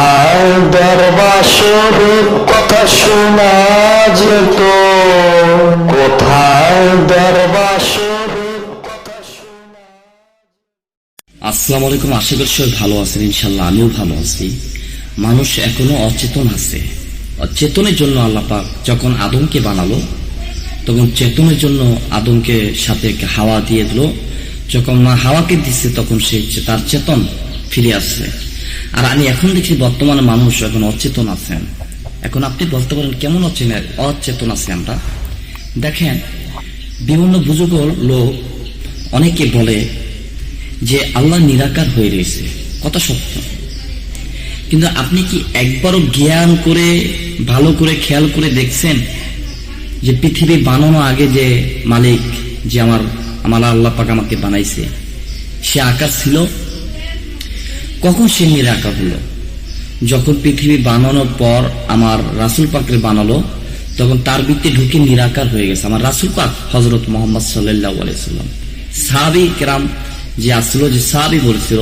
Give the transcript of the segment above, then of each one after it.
কোথায় দরবাসরের কথা শোনা যেত। কোথায় দরবাসরের কথা শোনা আসসালামু আলাইকুম, আশা করি সবাই ভালো আছেন ইনশাল্লাহ আমিও ভালো আছি। মানুষ এখনও অচেতন আছে। অচেতনের জন্য আল্লাপাক যখন আদমকে বানালো, তখন চেতনের জন্য আদমকে সাথে হাওয়া দিয়ে দিল। যখন মা হাওয়াকে দিচ্ছে তখন সে তার চেতন ফিরে আসছে। আর আমি এখন দেখি বর্তমানে মানুষ এখন অচেতন আছেন। এখন আপনি বলতে পারেন, কেমন অচেতন অচেতন আছে আমরা। দেখেন, বিভিন্ন বুজুর্গ লোক অনেকে বলে যে আল্লাহ নিরাকার হয়ে রয়েছে। কথা সত্য। কিন্তু আপনি কি একবারও জ্ঞান করে, ভালো করে, খেয়াল করে দেখছেন যে পৃথিবী বানানো আগে যে মালিক, যে আমার আমার আল্লাহ পাক আমাকে বানাইছে? সে আকাশ ছিল কখন সে নিরাকার হলো যখন পৃথিবী বানানোর পর আমার রাসুল পাকরে বানালো, তখন তার ভিত্তি ঢুকে নিরাকার হয়ে গেছে। আমার রাসুল পাক হজরত মোহাম্মদ সাল্লাহ আলাইসাল্লাম সাহাবি কেরাম যে আসলো, যে সাহাবি বলেছিল,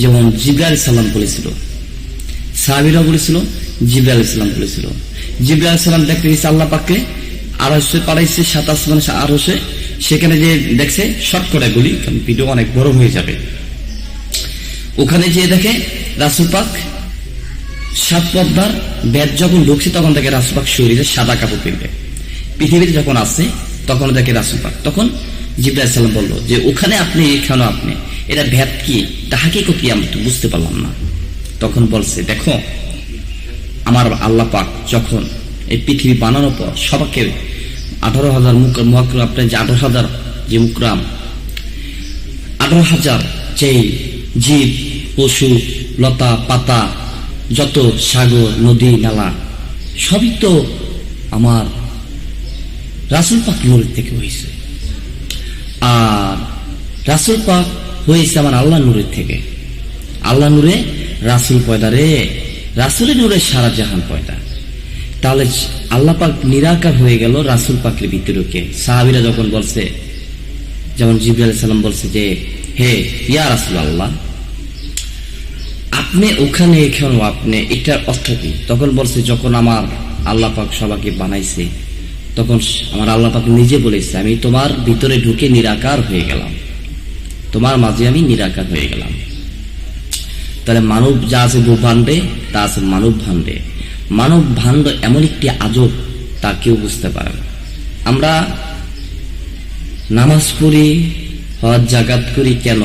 যেমন জিব্রাইল সাল্লাম বলেছিল সাহাবিরা বলেছিল, জিব্রাইল ইসলাম বলেছিল। জিব্রাইল সাল্লাম দেখতে গেছে আল্লাহ পাককে, আড়াইশো পাড়াইছে সাত আসমান আড়াইশো, সেখানে যে দেখছে শর্ট করে গুলি, কারণ ভিডিও অনেক বড় হয়ে যাবে। ওখানে যেয়ে দেখে রাসুল পাক সাত পদ্মার ব্যাট যখন ঢুকছে, তখন দেখে রাসুল পাক শরীরে সাদা কাপড় পিনবে পৃথিবীতে যখন আসছে, তখন দেখে রাসুল পাক। তখন জিব্রাহ সাল্লাম বলল যে, ওখানে আপনি এখানে আপনি, এটা ভ্যাট কি? তাহাকে কি? আমি তো বুঝতে পারলাম না। তখন বলছে, দেখো, আমার আল্লাহ পাক যখন এই পৃথিবী বানানোর পর সবাইকে আঠারো হাজার মহাক্রম আপনার যে আঠারো হাজার, যে মুকরাম, আঠারো হাজার যেই জীব, পশু, লতা, পাতা, যত সাগর, নদী, নালা, সবই তো আমার রাসুল পাক নূরের থেকে হয়েছে। আর রাসুল পাক হয়েছে আমার আল্লাহ নূরের থেকে। আল্লাহ নূরে রাসুল পয়দা রে রাসুলের নূরে সারা জাহান পয়দা। তাহলে আল্লাহ পাক নিরাকার হয়ে গেল রাসুল পাকের ভিতরকে সাহাবিরা যখন বলছে, যেমন জিবরাল সাল্লাম বলছে যে হে, ইয়া রাসুল আল্লাহ আপনি ওখানে এখানে আপনি এটার অর্থ কি? তখন বলছে, যখন আমার আল্লাহ পাক সবাইকে বানাইছে, তখন আমার আল্লাহ পাক নিজে বলেছে, আমি তোমার ভিতরে ঢুকে নিরাকার হয়ে গেলাম। তোমার মাঝে আমি নিরাকার হয়ে গেলাম। তাহলে মানব যা আছে ভূভাণ্ডে তা আছে মানব ভাণ্ডে। মানব ভাণ্ড এমন একটি আজব, তা কেউ বুঝতে পারে আমরা নামাজ পড়ি হজ জাগাত করি কেন?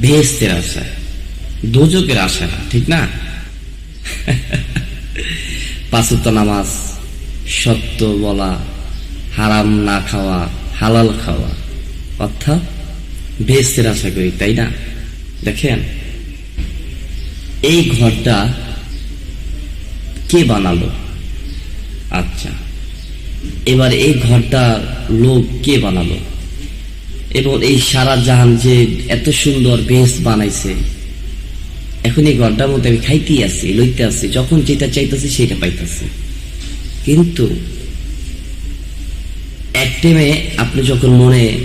ভেস্তের আশায়। দোজকের আশা ঠিক না? পাঁচত নামাজ, সত্য বলা, হারাম না খাওয়া, হালাল খাওয়া। অর্থাৎ ভেস্তের আশা করি, তাই না? দেখেন, এই ঘরটা কে বানালো? আচ্ছা এবার এই ঘরটা লোক কে বানালো? এবং এই সারা জাহান যে এত সুন্দর বেশ বানাইছে এখন এই ঘরটার মধ্যে আমি খাইতেই আছি লইতে আছি যখন যেটা চাইতেছি সেটা পাইতেছি। কিন্তু এক টাইমে আপনি যখন মনে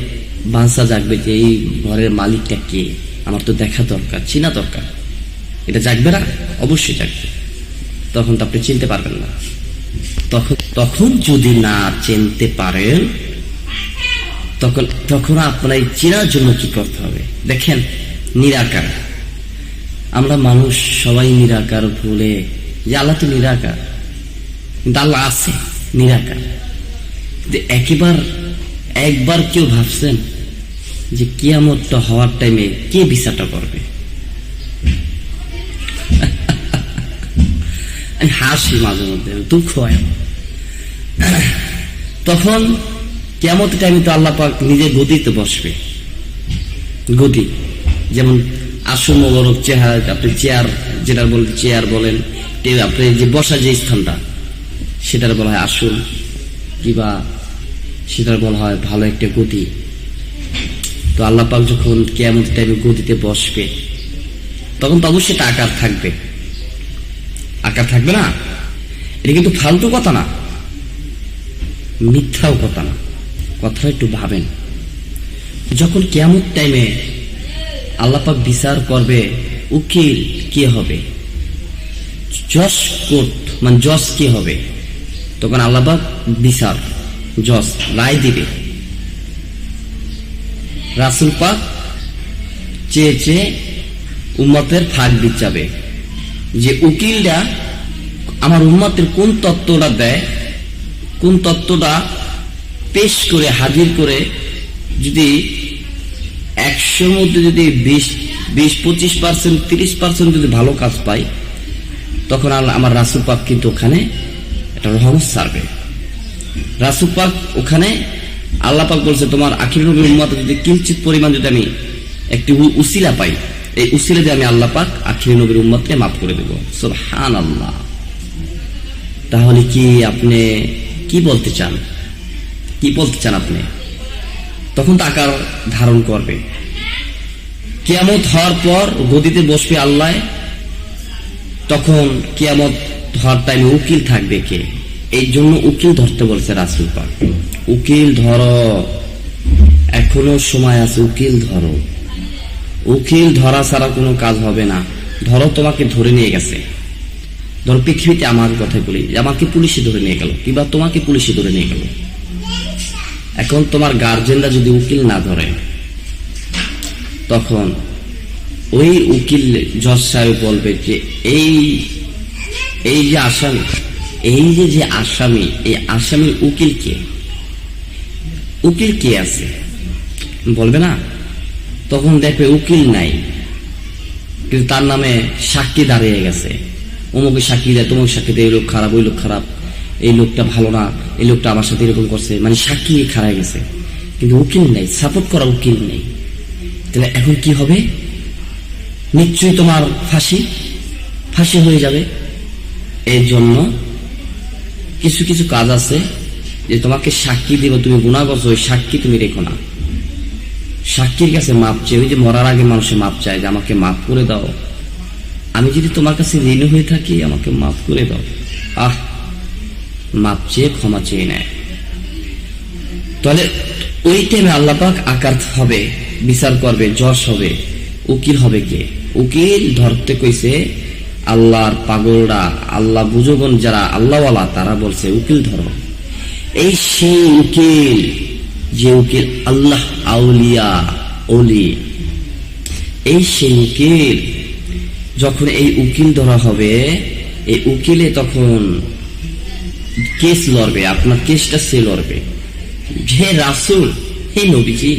বাঁচা জাগবে যে এই ঘরের মালিকটা কে, আমার তো দেখা দরকার, চিনা দরকার। এটা জাগবে না? অবশ্যই জাগবে। তখন তো আপনি চিনতে পারবেন না। তখন তখন যদি না চিনতে পারেন তখন তখন আপনার এই চেনার জন্য কি করতে হবে? দেখেন, নিরাকার। আমরা মানুষ সবাই নিরাকার ভুলে যে আল্লাহ তো নিরাকার। কিন্তু আল্লাহ আছে, নিরাকার। একেবার, একবার কেউ ভাবছেন যে কিয়ামতটা হওয়ার টাইমে কে বিচারটা করবে? হাসি মাঝে মধ্যে, দুঃখ হয়। তখন কেমন টাইমে তো আল্লাহ পাক নিজে গদিতে বসবে? গদি যেমন আসন মোবারক চেহারা, আপনি চেয়ার যেটা বলেন চেয়ার বলেন আপনি যে বসা যে স্থানটা, সেটার বলা হয় আসন কিবা সেটার বলা হয় ভালো একটা গদি তো আল্লাহ পাক যখন কেমন টাইমে গদিতে বসবে, তখন তো অবশ্যই আকার থাকবে। আকার থাকবে না? এটা কিন্তু ফালতু কথা না। মিথ্যাও কথা না। কথা একটু ভাবেন। যখন কেমন টাইমে আল্লাপাক বিচার করবে, উকিল কে হবে? জস কোর্ট মানে জস কে হবে? তখন আল্লাহবাক বিচার জস রায় দিবে। রাসুল পাক চেয়ে চেয়ে উম্মতের ফাঁক বিচাবে যে উকিলরা আমার উম্মতের কোন তত্ত্বটা দেয়, কোন তত্ত্বটা পেশ করে, হাজির করে যদি একশোর মধ্যে যদি বিশ বিশ, পঁচিশ পার্সেন্ট, তিরিশ পার্সেন্ট যদি ভালো কাজ পাই, তখন আমার কিন্তু ওখানে একটা রহমত সারবে ওখানে আল্লাহ পাক বলছে, তোমার আখির নবীর উম্মত যদি কিঞ্চিত পরিমাণ যদি আমি একটি উসিলা পাই, এই উসিলা দিয়ে আমি আল্লাহ পাক আখির নবীর উম্মতকে মাফ করে দেব। সুবহান আল্লাহ তাহলে কি আপনি কি বলতে চান? কি বলতে চান আপনি? তখন তো আকার ধারণ করবে। কিয়ামত হওয়ার পর গদিতে বসবে আল্লাহ, তখন কিয়ামত হওয়ার টাইমে উকিল থাকবে কে? এই জন্য উকিল ধরতে বলছে রাসুল পাক। উকিল ধরো, এখনও সময় আছে, উকিল ধরো। উকিল ধরা ছাড়া কোনো কাজ হবে না। ধরো, তোমাকে ধরে নিয়ে গেছে। ধরো, পৃথিবীতে আমার কথা বলি, আমাকে পুলিশে ধরে নিয়ে গেল, কিংবা তোমাকে পুলিশে ধরে নিয়ে গেল। এখন তোমার গার্জেনরা যদি উকিল না ধরে, তখন ওই উকিল জজ সাহেব বলবে যে, এই এই যে আসামি, এই যে যে আসামি, এই আসামির উকিল কে? উকিল কে আছে? বলবে না। তখন দেখবে উকিল নাই, কিন্তু তার নামে সাক্ষী দাঁড়িয়ে গেছে। অমুকে সাক্ষী দেয় তোমাকে সাক্ষী দেয় এই লোক খারাপ, ওই লোক খারাপ, এই লোকটা ভালো না এই লোকটা আমার সাথে এরকম করছে। মানে সাক্ষী খারাপ গেছে। কিন্তু উকিল নেই সাপোর্ট করা উকিল নেই। তাহলে এখন কি হবে? নিশ্চয়ই তোমার ফাঁসি? ফাঁসি হয়ে যাবে। এর জন্য কিছু কিছু কাজ আছে যে তোমাকে সাক্ষী দিব, তুমি গুণা করছ ওই সাক্ষী তুমি রেখো না। সাক্ষীর কাছে মাপ চেয়ে ওই যে মরার আগে মানুষে মাপ চায় যে আমাকে মাফ করে দাও। আমি যদি তোমার কাছে ঋণ হয়ে থাকি, আমাকে মাফ করে দাও। আহ! মাপ চেয়ে ক্ষমা চেয়ে নেয়। তাহলে ওই টাইমে আল্লাপাক আকার হবে, বিচার করবে, যশ হবে, উকিল হবে কে? উকিল ধরতে কইছে, আল্লাহর পাগলরা, আল্লাহ বুঝগণ যারা আল্লাহওয়ালা, তারা বলছে, উকিল ধরো। এই সেই উকিল, যে উকিল আল্লাহ আউলিয়া অলি এই সেই উকিল, যখন এই উকিল ধরা হবে, এই উকিলে তখন কেস লড়বে, আপনার কেসটা সে লড়বে। হে রাসুল, হে নবীজি,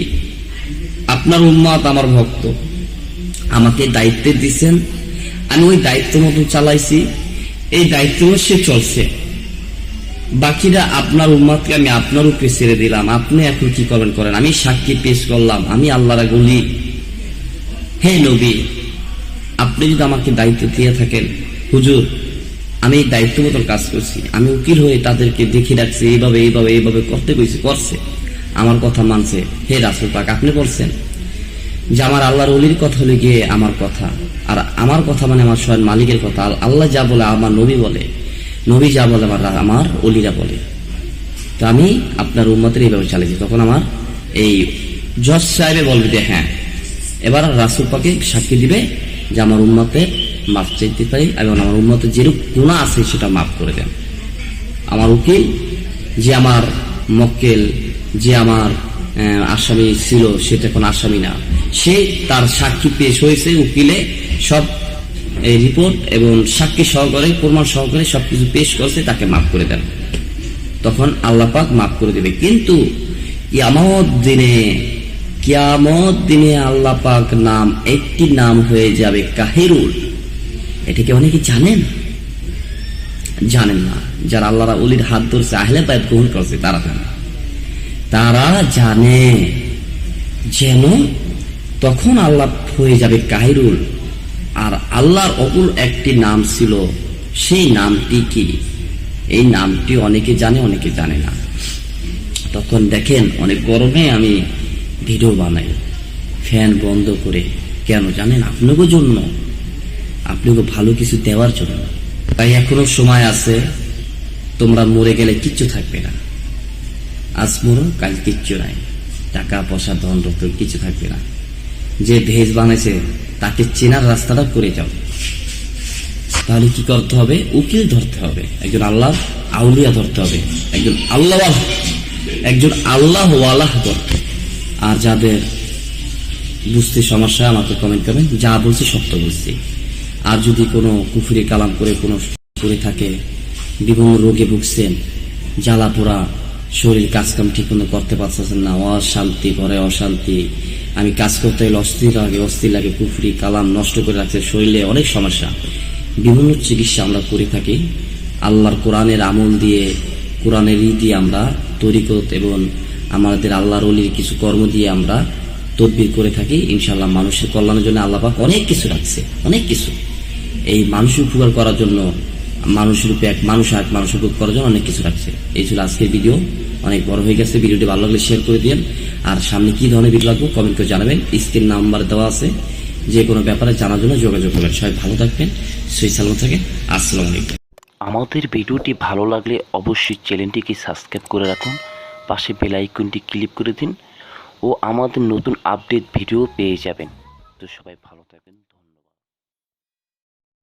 আপনার উন্মাদ আমার ভক্ত। আমাকে দায়িত্বে দিছেন, আমি ওই দায়িত্ব মতো চালাইছি, এই দায়িত্ব সে চলছে। বাকিরা আপনার উম্মাদকে আমি আপনার উপরে ছেড়ে দিলাম, আপনি এখন কি করেন করেন? আমি সাক্ষী পেশ করলাম, আমি আল্লাহর গুলি হে নবী, আপনি যদি আমাকে দায়িত্ব দিয়ে থাকেন, হুজুর আমি দায়িত্ব মতন কাজ করছি। আমি উকিল হয়ে তাদেরকে দেখে রাখছি, এইভাবে এইভাবে এইভাবে করতে কইছি করছে। আমার কথা মানছে। হে রাসুল পাক, আপনি বলছেন যে আমার আল্লাহর অলির কথা হলে গিয়ে আমার কথা। আর আমার কথা মানে আমার স্বয়ং মালিকের কথা। আল্লাহ যা বলে আমার নবী বলে। নবী যা বলে আমার আমার অলিরা বলে। তো আমি আপনার উন্মতের এইভাবে চালিয়েছি। তখন আমার এই জজ সাহেবে বলবে যে হ্যাঁ এবার রাসুল পাকে সাক্ষী দিবে যে আমার উন্মতে মাফ চাইতে পারি এবং আমার উন্নত যেরূপ গুণা আছে সেটা মাফ করে দেন। আমার উকিল যে আমার মক্কেল, যে আমার আসামি ছিল সেটা এখন আসামি না। সে তার সাক্ষী পেশ হয়েছে উকিলে, সব এই রিপোর্ট এবং সাক্ষী সহকারে, প্রমাণ সহকারে সবকিছু পেশ করছে, তাকে মাফ করে দেন। তখন আল্লাহ পাক মাফ করে দেবে। কিন্তু কিয়ামত দিনে কিয়ামত দিনে আল্লাহ পাক নাম, একটি নাম হয়ে যাবে কাহিরুল। এটাকে অনেকে জানেন? জানেন না। যারা আল্লাহরা উলির হাত ধরছে, আহলে পায় গ্রহণ করছে, তারা জানে। তারা জানে যেন তখন আল্লাহ হয়ে যাবে কাহিরুল। আর আল্লাহর অকুল একটি নাম ছিল, সেই নামটি কি? এই নামটি অনেকে জানে অনেকে জানে না। তখন দেখেন, অনেক গরমে আমি ভিডিও বানাই, ফ্যান বন্ধ করে। কেন জানেন? আপনাকে জন্য। আপনাকে ভালো কিছু দেওয়ার জন্য। তাই এখনও সময় আছে, তোমরা মরে গেলে কিচ্ছু থাকবে না। আজ মরো, কাল কিচ্ছু নাই। টাকা, পয়সা, ধন, রক্ত কিছু থাকবে না। যে ভেজ বানাইছে, তাকে চেনার রাস্তাটা করে যাও। তাহলে কি করতে হবে? উকিল ধরতে হবে। একজন আল্লাহ আউলিয়া ধরতে হবে। একজন আল্লাহ একজন আল্লাহ ওয়ালাহ ধরতে আর যাদের বুঝতে সমস্যা আমাকে কমেন্ট করবেন। যা বলছি সত্য বলছি। আর যদি কোনো কুফুরি কালাম করে কোনো করে থাকে, বিভিন্ন রোগে ভুগছেন, জ্বালা পোড়া, শরীর কাজকাম ঠিক মতো করতে পারতেছেন না, অশান্তি ঘরে অশান্তি। আমি কাজ করতে গেলে অস্থির লাগে অস্থির লাগে, কুফুরি কালাম নষ্ট করে রাখছে শরীরে অনেক সমস্যা। বিভিন্ন চিকিৎসা আমরা করে থাকি। আল্লাহর কোরআনের আমল দিয়ে, কোরআনের রীতি আমরা তৈরি তরিকত এবং আমাদের আল্লাহর অলির কিছু কর্ম দিয়ে আমরা তদবির করে থাকি। ইনশাল্লাহ মানুষের কল্যাণের জন্য আল্লাহ অনেক কিছু রাখছে, অনেক কিছু। এই মানুষের উপকার করার জন্য মানুষের রূপে এক মানুষ এক মানুষের উপকার করার জন্য অনেক কিছু রাখছে। এই ছিল আজকের ভিডিও অনেক বড় হয়ে গেছে। ভিডিওটি ভালো লাগলে শেয়ার করে দিন আর সামনে কি ধরনের ভিডিও লাগবে কমেন্ট করে জানাবেন। স্ক্রিন নাম্বার দেওয়া আছে। যে কোনো ব্যাপারে জানার জন্য যোগাযোগ করবেন। সবাই ভালো থাকবেন সেই সালাম থাকে আসসালামু আলাইকুম। আমাদের ভিডিওটি ভালো লাগলে অবশ্যই চ্যানেলটিকে সাবস্ক্রাইব করে রাখুন। পাশে বেল আইকনটি ক্লিক করে দিন ও আমাদের নতুন আপডেট ভিডিও পেয়ে যাবেন। তো সবাই ভালো